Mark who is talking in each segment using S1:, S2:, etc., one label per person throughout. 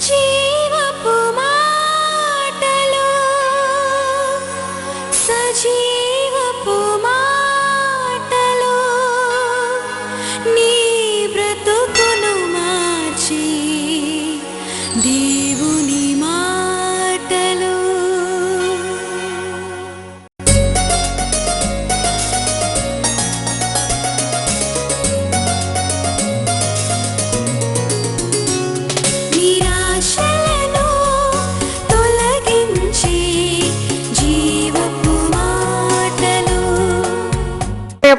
S1: 今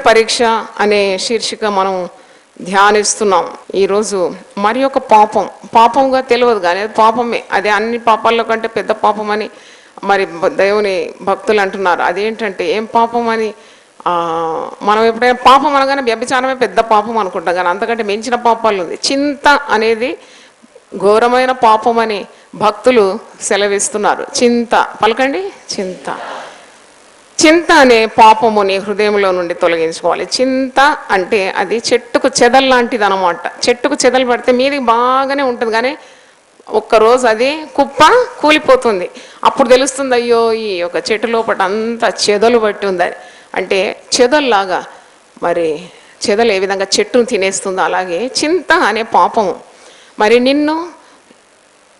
S1: పరీక్ష అనే శీర్షిక మనం ధ్యానిస్తున్నాం ఈరోజు. మరి ఒక పాపం. పాపంగా తెలియదు కానీ అది పాపమే. అది అన్ని పాపాల్లో కంటే పెద్ద పాపం అని మరి దేవుని భక్తులు అంటున్నారు. అదేంటంటే ఏం పాపం అని మనం ఎప్పుడైనా పాపం అనగానే వ్యభిచారమే పెద్ద పాపం అనుకుంటాం కానీ అంతకంటే మించిన పాపాలు ఉంది. చింత అనేది ఘోరమైన పాపం అని భక్తులు సెలవిస్తున్నారు. చింత. పలకండి. చింత. చింత అనే పాపము నీ హృదయంలో నుండి తొలగించుకోవాలి. చింత అంటే అది చెట్టుకు చెదల్ లాంటిది అనమాట చెట్టుకు చెదలు పడితే మీది బాగానే ఉంటుంది కానీ ఒక్కరోజు అది కుప్ప కూలిపోతుంది. అప్పుడు తెలుస్తుంది అయ్యో ఈ ఒక చెట్టు లోపల అంతా చెదలు పట్టి ఉంది. అంటే చెదల్లాగా మరి చెదలు ఏ విధంగా చెట్టును తినేస్తుందో అలాగే చింత అనే పాపము. మరి నిన్ను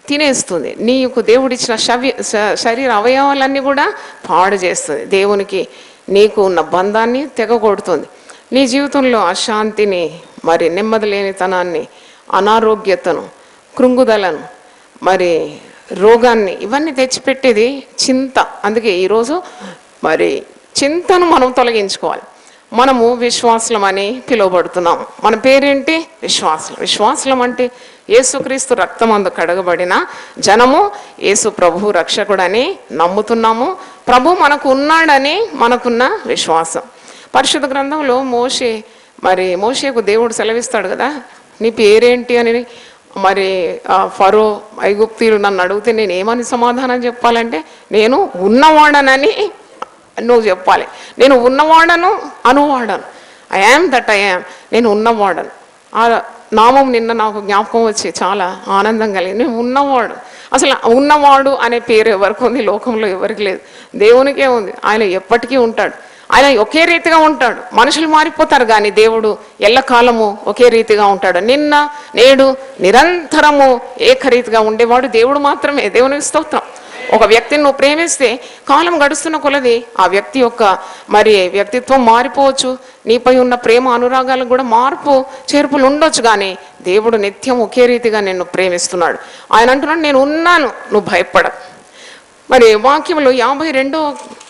S1: తినేస్తుంది. నీకు దేవుడిచ్చిన శవి శ- శరీర అవయవాలన్నీ కూడా పాడు చేస్తుంది. దేవునికి నీకు ఉన్న బంధాన్ని తెగకొడుతుంది నీ జీవితంలో అశాంతిని మరి నెమ్మది లేనితనాన్ని అనారోగ్యతను కృంగుదలను మరి రోగాన్ని ఇవన్నీ తెచ్చిపెట్టేది చింత. అందుకే ఈరోజు మరి చింతను మనం తొలగించుకోవాలి. మనము విశ్వాసం అని పిలువబడుతున్నాం. మన పేరేంటి? విశ్వాసం విశ్వాసం అంటే యేసుక్రీస్తు రక్తమందు కడగబడిన జనము యేసు ప్రభు రక్షకుడని నమ్ముతున్నాము. ప్రభు మనకు ఉన్నాడని మనకున్న విశ్వాసం. పరిశుద్ధ గ్రంథంలో మోషే మరి మోషేకు దేవుడు సెలవిస్తాడు కదా నీ పేరేంటి అని మరి ఫరో ఐగుప్తీలు నన్ను అడిగితే నేను ఏమని సమాధానం చెప్పాలంటే నేను ఉన్నవాడనని నువ్వు చెప్పాలి. నేను ఉన్నవాడను అనువాడను. I am that I am నేను ఉన్నవాడను. ఆ నామం నిన్న నాకు జ్ఞాపకం వచ్చి చాలా ఆనందం కలిగింది. నేను ఉన్నవాడు. అసలు ఉన్నవాడు అనే పేరు ఎవరికి ఉంది? లోకంలో ఎవరికి లేదు. దేవునికే ఉంది. ఆయన ఎప్పటికీ ఉంటాడు. ఆయన ఒకే రీతిగా ఉంటాడు. మనుషులు మారిపోతారు కానీ దేవుడు ఎల్లకాలము ఒకే రీతిగా ఉంటాడు. నిన్న నేడు నిరంతరము ఏకరీతిగా ఉండేవాడు దేవుడు మాత్రమే. దేవునికి స్తోత్రం. ఒక వ్యక్తిని నువ్వు ప్రేమిస్తే కాలం గడుస్తున్న కొలది ఆ వ్యక్తి యొక్క మరి వ్యక్తిత్వం మారిపోవచ్చు. నీపై ఉన్న ప్రేమ అనురాగాలకు కూడా మార్పు చేర్పులు ఉండొచ్చు కానీ దేవుడు నిత్యం ఒకే రీతిగా నిన్ను ప్రేమిస్తున్నాడు. ఆయన అంటున్నాడు నేను ఉన్నాను నువ్వు భయపడ. మరి వాక్యంలో యాభై రెండో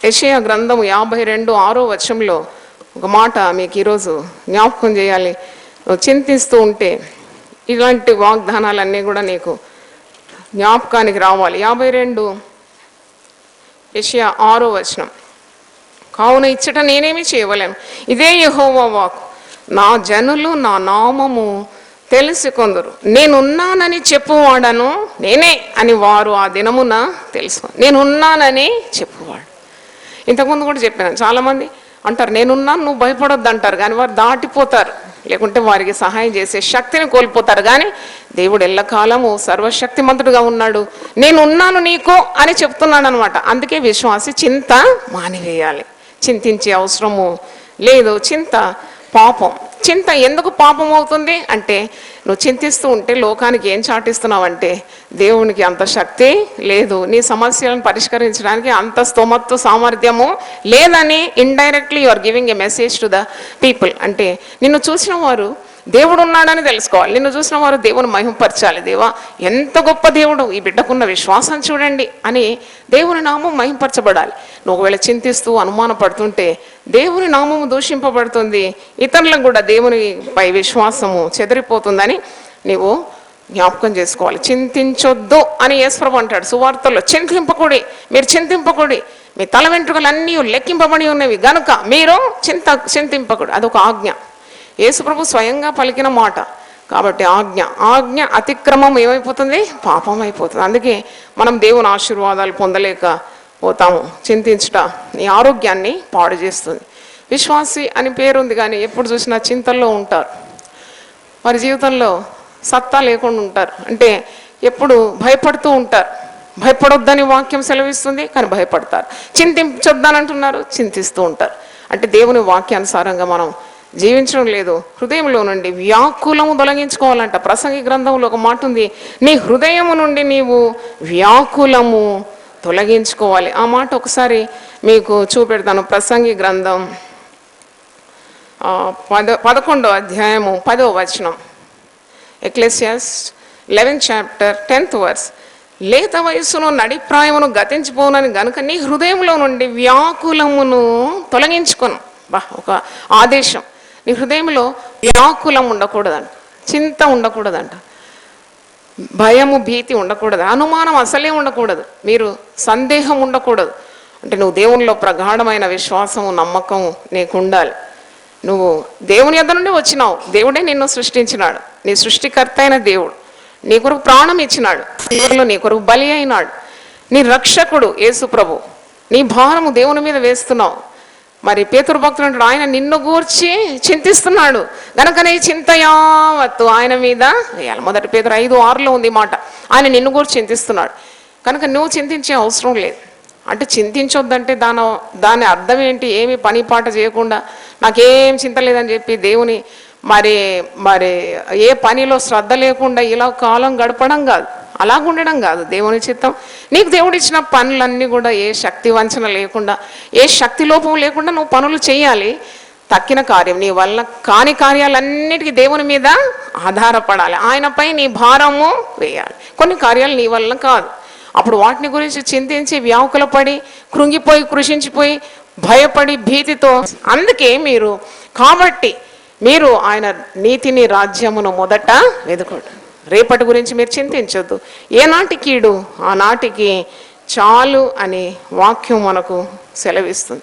S1: యెషయా గ్రంథము యాభై రెండు ఆరో వచనంలో ఒక మాట మీకు ఈరోజు జ్ఞాపకం చేయాలి. చింతిస్తూ ఉంటే ఇలాంటి వాగ్దానాలన్నీ కూడా నీకు జ్ఞాపకానికి రావాలి. యాభై రెండు యషియా ఆరో వచనం. కావున ఇచ్చట నేనేమి చేయవలేను. ఇదే యహోవా వాక్ నా జనులు నా నామము తెలిసి కొందరు నేనున్నానని చెప్పువాడను నేనే అని వారు ఆ దినమున తెలుసు. నేనున్నానని చెప్పువాడు. ఇంతకుముందు కూడా చెప్పాను. చాలామంది అంటారు నేనున్నాను నువ్వు భయపడొద్దు అంటారు కానీ వారు దాటిపోతారు. లేకుంటే వారికి సహాయం చేసే శక్తిని కోల్పోతారు. కానీ దేవుడు ఎల్లకాలము సర్వశక్తిమంతుడుగా ఉన్నాడు. నేను ఉన్నాను నీకు అని చెప్తున్నాను అనమాట అందుకే విశ్వాసి చింత మానివేయాలి. చింతించే అవసరము లేదు. చింత పాపం. చింత ఎందుకు పాపం అవుతుంది అంటే నువ్వు చింతిస్తూ ఉంటే లోకానికి ఏం చాటిస్తున్నావు అంటే దేవునికి అంత శక్తి లేదు. నీ సమస్యలను పరిష్కరించడానికి అంత స్తోమత్తు సామర్థ్యము లేదని indirectly you are giving a message to the people అంటే నిన్ను చూసిన వారు దేవుడు ఉన్నాడని తెలుసుకోవాలి. నిన్ను చూసిన వారు దేవుని మహింపరచాలి. దేవా ఎంత గొప్ప దేవుడు ఈ బిడ్డకున్న విశ్వాసం చూడండి అని దేవుని నామం మహింపరచబడాలి. నువ్వు ఒకవేళ చింతిస్తూ అనుమానపడుతుంటే దేవుని నామము దూషింపబడుతుంది. ఇతరులకు కూడా దేవునిపై విశ్వాసము చెదిరిపోతుందని నీవు జ్ఞాపకం చేసుకోవాలి. చింతించొద్దు అని యేసుప్రభు అంటాడు. సువార్తల్లో చింతింపకుడి మీరు చింతింపకుడి మీ తల వెంట్రుకలన్నీ లెక్కింపబడి ఉన్నవి గనుక మీరు చింత చింతింపకుడు అదొక ఆజ్ఞ. యేసుప్రభు స్వయంగా పలికిన మాట. కాబట్టి ఆజ్ఞ ఆజ్ఞ అతిక్రమం ఏమైపోతుంది? పాపం అయిపోతుంది అందుకే మనం దేవుని ఆశీర్వాదాలు పొందలేక పోతాము. చింతించుట నీ ఆరోగ్యాన్ని పాడు చేస్తుంది. విశ్వాసి అని పేరుంది కానీ ఎప్పుడు చూసినా చింతల్లో ఉంటారు. వారి జీవితంలో సత్తా లేకుండా ఉంటారు. అంటే ఎప్పుడు భయపడుతూ ఉంటారు. భయపడొద్దని వాక్యం సెలవిస్తుంది కానీ భయపడతారు. చింతించొద్దానంటున్నారు చింతిస్తూ ఉంటారు. అంటే దేవుని వాక్యానుసారంగా మనం జీవించడం లేదు. హృదయంలో నుండి వ్యాకులము తొలగించుకోవాలంట. ప్రసంగి గ్రంథంలో ఒక మాట ఉంది. నీ హృదయము నుండి నీవు వ్యాకులము తొలగించుకోవాలి. ఆ మాట ఒకసారి మీకు చూపెడతాను. ప్రసంగి గ్రంథం పద పదకొండో అధ్యాయము పదో వచనం. Ecclesiastes eleventh chapter tenth verse. లేత వయస్సును నడిప్రాయమును గతించిపోనని గనుక నీ హృదయంలో నుండి వ్యాకులమును తొలగించుకొను. బా ఒక ఆదేశం. నీ హృదయంలో వ్యాకులం ఉండకూడదంట చింత ఉండకూడదంట భయము భీతి ఉండకూడదు అనుమానం అసలే ఉండకూడదు. మీరు సందేహం ఉండకూడదు. అంటే నువ్వు దేవునిలో ప్రగాఢమైన విశ్వాసము నమ్మకము నీకు ఉండాలి నువ్వు దేవుని యొద్ద నుండి వచ్చినావు. దేవుడే నిన్ను సృష్టించినాడు. నీ సృష్టికర్త అయిన దేవుడు. నీ కొరకు ప్రాణం ఇచ్చినాడు. చివరిలో నీ కొరకు బలి అయినాడు. నీ రక్షకుడు యేసు ప్రభు. నీ భారము దేవుని మీద వేస్తున్నావు. మరి పేతురు భక్తులు అంటాడు ఆయన నిన్ను గూర్చి చింతిస్తున్నాడు. గనకనే ఈ చింత యావత్తు ఆయన మీద వేయాలి. మొదటి పేదరు ఐదు ఆరులో ఉంది మాట. ఆయన నిన్ను గూర్చి చింతిస్తున్నాడు. కనుక నువ్వు చింతించే అవసరం లేదు. అంటే చింతించొద్దంటే దాని దాని అర్థం ఏంటి? ఏమి పని పాట చేయకుండా నాకేం చింత లేదని చెప్పి దేవుని మరి మరి ఏ పనిలో శ్రద్ధ లేకుండా ఇలా కాలం గడపడం కాదు. అలాగ ఉండడం కాదు దేవుని చిత్తం. నీకు దేవుడు ఇచ్చిన పనులన్నీ కూడా ఏ శక్తి వంచన లేకుండా ఏ శక్తి లోపం లేకుండా నువ్వు పనులు చేయాలి. తక్కిన కార్యం నీ వల్ల కాని కార్యాలన్నిటికీ దేవుని మీద ఆధారపడాలి. ఆయనపై నీ భారము వేయాలి. కొన్ని కార్యాలు నీ వల్ల కాదు. అప్పుడు వాటిని గురించి చింతించి వ్యాకులపడి కృంగిపోయి కృషించిపోయి భయపడి భీతితో అందుకే మీరు కాబట్టి మీరు ఆయన నీతిని రాజ్యమును మొదట వెతుకోండి రేపటి గురించి మీరు చింతించొద్దు. ఏనాటి కీడు ఆనాటికి చాలు అనే వాక్యం మనకు సెలవిస్తుంది.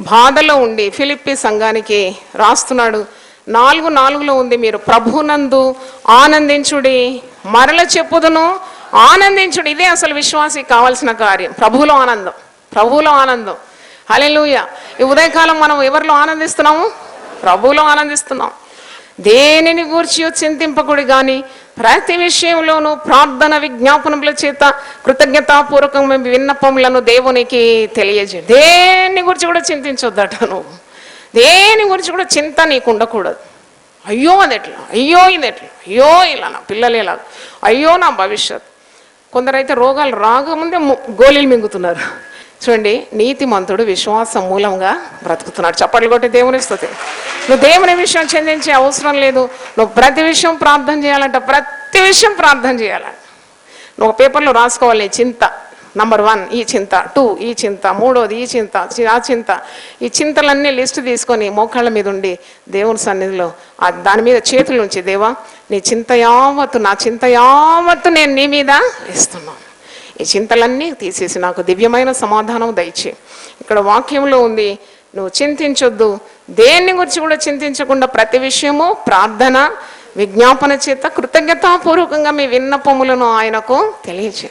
S1: బాధలో ఉండి ఫిలిప్పి సంఘానికి రాస్తున్నాడు. నాలుగు నాలుగులో ఉంది మీరు. ప్రభునందు ఆనందించుడి మరల చెప్పుదును. ఆనందించుడు ఇదే అసలు విశ్వాసి కావాల్సిన కార్యం. ప్రభువులో ఆనందం. ప్రభువులో ఆనందం. హల్లెలూయా. ఈ ఉదయకాలం మనం ఎవరిలో ఆనందిస్తున్నాము? ప్రభువులో ఆనందిస్తున్నాం. దేనిని గూర్చి చింతింపకుడి కానీ ప్రతి విషయంలోనూ ప్రార్థన విజ్ఞాపనముల చేత కృతజ్ఞతాపూర్వకం విన్నపములను దేవునికి తెలియజే దేని గురించి కూడా చింతించొద్దట నువ్వు. దేని గురించి కూడా చింత నీకు ఉండకూడదు అయ్యో అది ఎట్లా అయ్యో ఇది ఎట్లా అయ్యో ఇలా నా పిల్లలు ఇలా. అయ్యో నా భవిష్యత్. కొందరైతే రోగాలు రాకముందే గోళీలు మింగుతున్నారు. చూడండి నీతిమంతుడు విశ్వాసం మూలంగా బ్రతుకుతున్నాడు. చప్పట్లు కొట్టి దేవుని స్థుతి. నువ్వు దేవుని విషయం చెందించే అవసరం లేదు. నువ్వు ప్రతి విషయం ప్రార్థన చేయాలంట ప్రతి విషయం ప్రార్థన చేయాలంట నువ్వు పేపర్లో రాసుకోవాలి నీ చింత. నంబర్ వన్ ఈ చింత. టూ ఈ చింత. మూడోది ఈ చింత. చి- ఆ చింత. ఈ చింతలన్నీ లిస్ట్ తీసుకొని మోకాళ్ళ మీద ఉండి దేవుని సన్నిధిలో దాని మీద చేతులు ఉంచి దేవా నీ చింత యావత్తు నా చింత యావత్తు నేను నీ మీద ఇస్తున్నాను ఈ చింతలన్నీ తీసేసి నాకు దివ్యమైన సమాధానం దయచే. ఇక్కడ వాక్యంలో ఉంది నువ్వు చింతించొద్దు. దేన్ని గురించి కూడా చింతించకుండా ప్రతి విషయము ప్రార్థన విజ్ఞాపన చేత కృతజ్ఞతాపూర్వకంగా మీ విన్నపములను ఆయనకు తెలియచే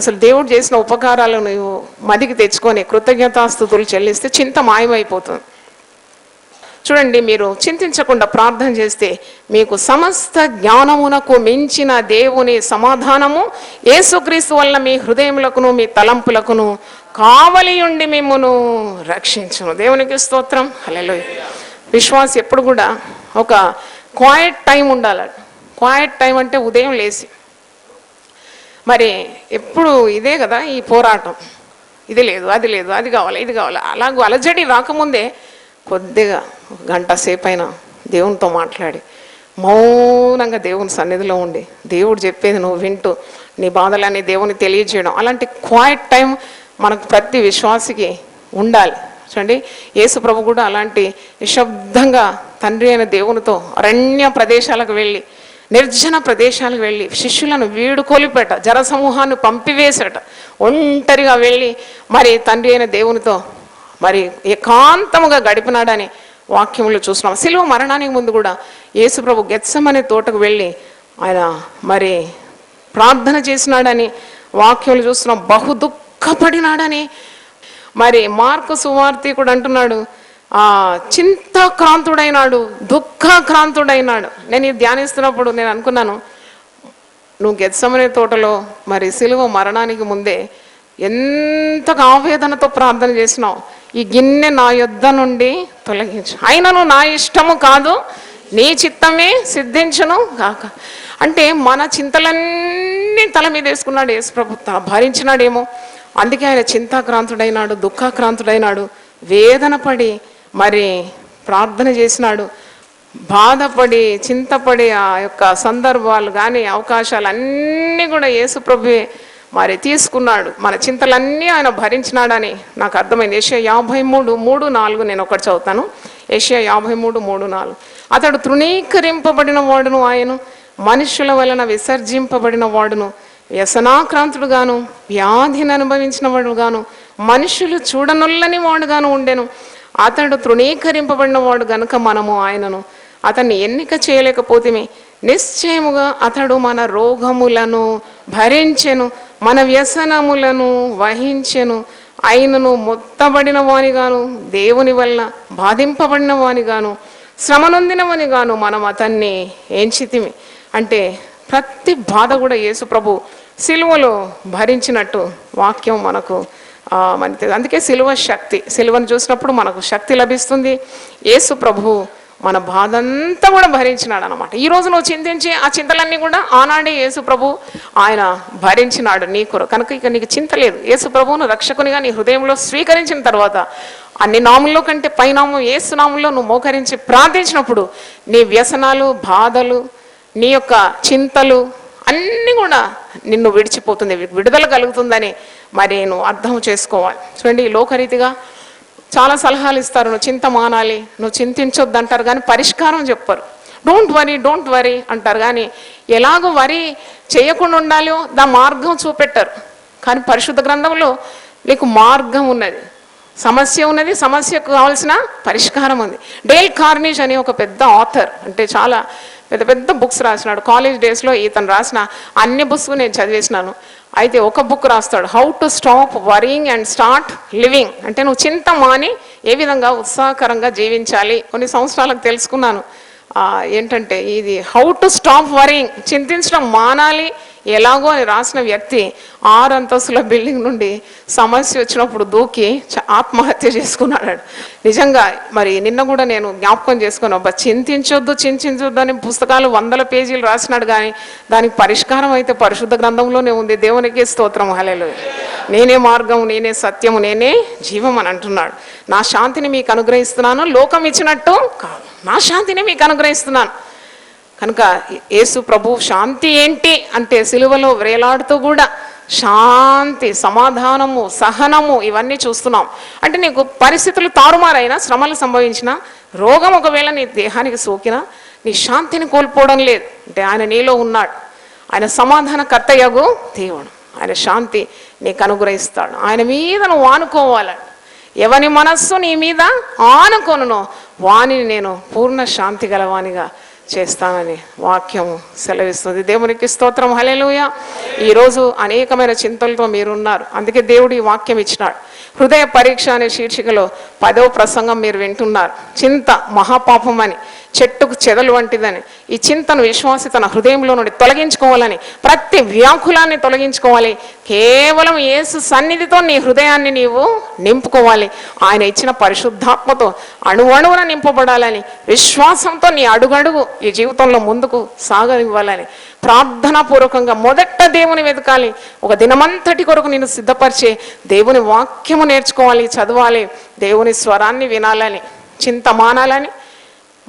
S1: అసలు దేవుడు చేసిన ఉపకారాలను నువ్వు మదికి తెచ్చుకొని కృతజ్ఞతాస్థుతులు చెల్లిస్తే చింత మాయమైపోతుంది. చూడండి మీరు చింతించకుండా ప్రార్థన చేస్తే మీకు సమస్త జ్ఞానమునకు మించిన దేవుని సమాధానము ఏసుక్రీస్తు వల్ల మీ హృదయములకును మీ తలంపులకును కావలి ఉండి మిమ్మును రక్షించును. దేవునికి స్తోత్రం. హల్లెలూయా. విశ్వాస్ ఎప్పుడు కూడా ఒక క్వాయిట్ టైం ఉండాలి. క్వాయిట్ టైం అంటే ఉదయం లేచి మరి ఎప్పుడు ఇదే కదా ఈ పోరాటం. ఇది లేదు అది లేదు అది కావాలి ఇది కావాలి. అలాగూ అలజడి రాకముందే కొద్దిగా గంట సేపు దేవునితో మాట్లాడి మౌనంగా దేవుని సన్నిధిలో ఉండి దేవుడు చెప్పేది నువ్వు వింటూ నీ బాధలన్నీ దేవుని తెలియజేయడం అలాంటి క్వాయిట్ టైం మనకు ప్రతి విశ్వాసికి ఉండాలి. చూడండి యేసు ప్రభు కూడా అలాంటి నిశ్శబ్దంగా తండ్రి అయిన దేవునితో అరణ్య ప్రదేశాలకు వెళ్ళి నిర్జన ప్రదేశాలకు వెళ్ళి శిష్యులను వీడుకోలిపెట జనసమూహాన్ని పంపివేసట ఒంటరిగా వెళ్ళి మరి తండ్రి అయిన దేవునితో మరి ఏకాంతముగా గడిపినాడని వాక్యములు చూస్తున్నాం. సిలువ మరణానికి ముందు కూడా యేసుప్రభు గెత్సమనే తోటకు వెళ్ళి ఆయన మరి ప్రార్థన చేసినాడని వాక్యములు చూస్తున్నాం. బహు దుఃఖపడినాడని మరి మార్కు కూడా అంటున్నాడు. ఆ చింతాక్రాంతుడైనాడు దుఃఖక్రాంతుడైనాడు. నేను ఇది ధ్యానిస్తున్నప్పుడు నేను అనుకున్నాను నువ్వు గెత్సమనే తోటలో మరి సిలువ మరణానికి ముందే ఎంత ఆవేదనతో ప్రార్థన చేసినావు? ఈ గిన్నె నా యొద్ద నుండి తొలగించు. అయినను నా ఇష్టము కాదు నీ చిత్తమే సిద్ధించును కాక అంటే మన చింతలన్నీ తల మీద వేసుకున్నాడు యేసుప్రభు తా- భరించినాడేమో. అందుకే ఆయన చింతాక్రాంతుడైనాడు దుఃఖాక్రాంతుడైనాడు వేదన పడి మరి ప్రార్థన చేసినాడు. బాధపడి చింతపడి ఆ యొక్క సందర్భాలు కానీ అవకాశాలు అన్నీ కూడా యేసుప్రభువే ప్రభువే మరి తీసుకున్నాడు. మన చింతలన్నీ ఆయన భరించినాడని నాకు అర్థమైంది. ఏషియా యాభై మూడు మూడు నాలుగు నేను ఒకటి చదువుతాను. ఏషియా యాభై మూడు మూడు నాలుగు. అతడు తృణీకరింపబడిన వాడును ఆయన. మనుషుల వలన విసర్జింపబడిన వాడును. వ్యసనాక్రాంతుడుగాను వ్యాధిని అనుభవించిన వాడుగాను మనుషులు చూడనొల్లని వాడుగాను ఉండెను. అతడు తృణీకరింపబడిన వాడు గనుక మనము ఆయనను. అతన్ని ఎన్నిక చేయలేకపోతేమి. నిశ్చయముగా అతడు మన రోగములను భరించెను. మన వ్యసనములను వహించెను. ఆయనను మొత్తబడిన వానిగాను దేవుని వల్ల బాధింపబడిన వానిగాను శ్రమనొందిన గాను మనం అతన్ని ఎంచితిమి. అంటే ప్రతి బాధ కూడా యేసు ప్రభు సిలువలో భరించినట్టు వాక్యం మనకు మనకి అందుకే సిలువ శక్తి సిలువను చూసినప్పుడు మనకు శక్తి లభిస్తుంది. యేసు ప్రభు మన బాధ అంతా కూడా భరించినాడు అనమాట ఈ రోజు నువ్వు చింతించి ఆ చింతలన్నీ కూడా ఆనాడే యేసు ప్రభు ఆయన భరించినాడు నీ కొర కనుక ఇక నీకు చింత లేదు. యేసు ప్రభువును రక్షకునిగా నీ హృదయంలో స్వీకరించిన తర్వాత అన్ని నాముల్లో కంటే పైనామం ఏసు నామంలో నువ్వు మోకరించి ప్రార్థించినప్పుడు నీ వ్యసనాలు బాధలు నీ యొక్క చింతలు అన్నీ కూడా నిన్ను విడిచిపోతుంది విడుదల కలుగుతుందని మరి నువ్వు అర్థం చేసుకోవాలి. చూడండి లోకరీతిగా చాలా సలహాలు ఇస్తారు నువ్వు చింత మానాలి నువ్వు చింతించొద్దు అంటారు కానీ పరిష్కారం చెప్పరు. డోంట్ వరీ డోంట్ వరీ అంటారు. కానీ ఎలాగో వరి చేయకుండా ఉండాలో దా మార్గం చూపెట్టారు. కానీ పరిశుద్ధ గ్రంథంలో నీకు మార్గం ఉన్నది. సమస్య ఉన్నది సమస్యకు కావాల్సిన పరిష్కారం ఉంది. డేల్ కార్నిష్ అనే ఒక పెద్ద ఆథర్ అంటే చాలా పెద్ద పెద్ద బుక్స్ రాసినాడు. కాలేజ్ డేస్లో ఇతను రాసిన అన్ని బుక్స్ నేను చదివేసినాను. అయితే ఒక బుక్ రాస్తాడు. How to stop worrying and start living అంటే నువ్వు చింత మాని ఏ విధంగా ఉత్సాహకరంగా జీవించాలి? కొన్ని సంవత్సరాలకు తెలుసుకున్నాను. ఏంటంటే ఇది హౌ టు స్టాప్ వరింగ్ చింతించడం మానాలి. ఎలాగో అని రాసిన వ్యక్తి ఆరు అంతస్తుల బిల్డింగ్ నుండి సమస్య వచ్చినప్పుడు దూకి ఆత్మహత్య చేసుకున్నాడు. నిజంగా మరి నిన్న కూడా నేను జ్ఞాపకం చేసుకుని అబ్బా చింతించొద్దు చింతించొద్దు అని పుస్తకాలు వందల పేజీలు రాసినాడు కానీ దానికి పరిష్కారం అయితే పరిశుద్ధ గ్రంథంలోనే ఉంది. దేవునికి స్తోత్రం. హలేలు నేనే మార్గం నేనే సత్యము నేనే జీవం అని అంటున్నాడు. నా శాంతిని మీకు అనుగ్రహిస్తున్నాను. లోకం ఇచ్చినట్టు కాదు. నా శాంతిని మీకు అనుగ్రహిస్తున్నాను. కనుక యేసు ప్రభు శాంతి ఏంటి అంటే సిలువలో వేలాడుతూ కూడా శాంతి సమాధానము సహనము ఇవన్నీ చూస్తున్నాం. అంటే నీకు పరిస్థితులు తారుమారైనా శ్రమలు సంభవించిన రోగం ఒకవేళ నీ దేహానికి సోకినా నీ శాంతిని కోల్పోవడం లేదు. అంటే ఆయన నీలో ఉన్నాడు. ఆయన సమాధాన కర్తయ్యగు దేవుడు. ఆయన శాంతి నీకు అనుగ్రహిస్తాడు. ఆయన మీద నువ్వు ఆనుకోవాలి. ఎవని మనస్సు నీ మీద ఆనుకొనునో వానిని నేను పూర్ణ శాంతి గలవానిగా చేస్తానని వాక్యం సెలవిస్తుంది. దేవునికి స్తోత్రం. హలెలుయ ఈరోజు అనేకమైన చింతలతో మీరున్నారు. అందుకే దేవుడు ఈ వాక్యం ఇచ్చినాడు. హృదయ పరీక్ష అనే శీర్షికలో పదవ ప్రసంగం మీరు వింటున్నారు. చింత మహాపాపం అని చెట్టుకు చెదలు వంటిదని ఈ చింతను విశ్వాసి తన హృదయంలో నుండి తొలగించుకోవాలని ప్రతి వ్యాకులాన్ని తొలగించుకోవాలి. కేవలం యేసు సన్నిధితో నీ హృదయాన్ని నీవు నింపుకోవాలి. ఆయన ఇచ్చిన పరిశుద్ధాత్మతో అణువణువున నింపబడాలని విశ్వాసంతో నీ అడుగడుగు ఈ జీవితంలో ముందుకు సాగనివ్వాలని ప్రార్థనాపూర్వకంగా మొదట దేవుని వెతకాలి. ఒక దినమంతటి కొరకు నేను సిద్ధపరిచే దేవుని వాక్యము నేర్చుకోవాలి చదవాలి దేవుని స్వరాన్ని వినాలని చింత మానాలని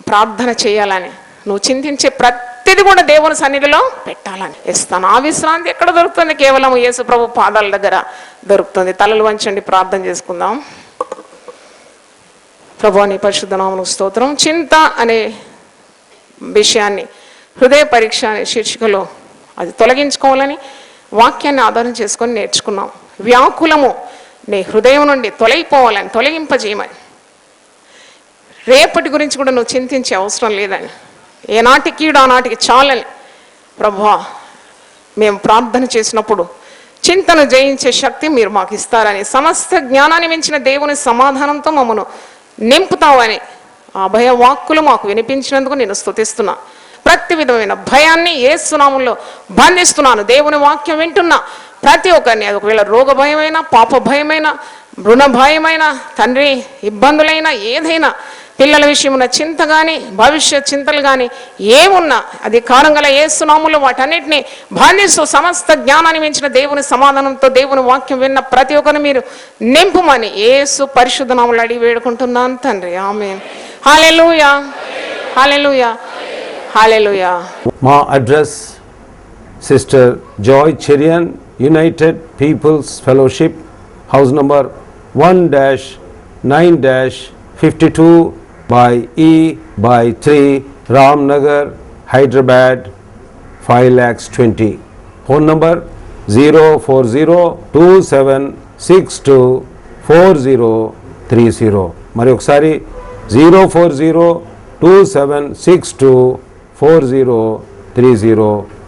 S1: ప్రార్థన చేయాలని. నువ్వు చింతించే ప్రతిది కూడా దేవుని సన్నిధిలో పెట్టాలని. ఇస్తాను. ఆ విశ్రాంతి ఎక్కడ దొరుకుతుంది? కేవలం యేసుప్రభు పాదాల దగ్గర దొరుకుతుంది. తలలు వంచండి ప్రార్థన చేసుకుందాం. ప్రభు అని పరిశుద్ధనామను స్తోత్రం. చింత అనే విషయాన్ని హృదయ పరీక్ష అనే శీర్షికలో అది తొలగించుకోవాలని వాక్యాన్ని ఆధారం చేసుకొని నేర్చుకున్నాం. వ్యాకులము నీ హృదయం నుండి తొలగిపోవాలని తొలగింపజేయమని. రేపటి గురించి కూడా నువ్వు చింతించే అవసరం లేదని. ఏనాటికి ఆనాటికి చాలని. ప్రభా మేము ప్రార్థన చేసినప్పుడు చింతను జయించే శక్తి మీరు మాకు ఇస్తారని సమస్త జ్ఞానాన్ని మించిన దేవుని సమాధానంతో మమ్మను నింపుతావని ఆ భయ వాక్కులు మాకు వినిపించినందుకు నేను స్థుతిస్తున్నా ప్రతి విధమైన భయాన్ని ఏ ఏసునామంలో బంధిస్తున్నాను. దేవుని వాక్యం వింటున్నా. ప్రతి ఒక్కరిని అది ఒకవేళ రోగ భయమైనా పాప భయమైనా రుణ భయమైనా తండ్రి ఇబ్బందులైనా ఏదైనా పిల్లల విషయమున చింత కానీ భవిష్యత్ చింతలు కానీ ఏమున్నా అది కారంగల ఏసునాములు వాటన్నిటిని బాధిస్తూ సమస్త జ్ఞానాన్ని మించిన దేవుని సమాధానంతో దేవుని వాక్యం విన్న ప్రతి ఒక్కరిని మీరు నింపుమని ఏసు పరిశుద్ధ నాములు అడిగి వేడుకుంటున్నాను తండ్రి. ఆమె హాలెలుయా హాలెలుయా హాలెలుయా
S2: మా address sister Joy Cherian united peoples fellowship house number one dash nine dash 52 by E by 3 Ramnagar Hyderabad 5 lakhs 20 phone number 04027624030 మరి ఒకసారి 04027624030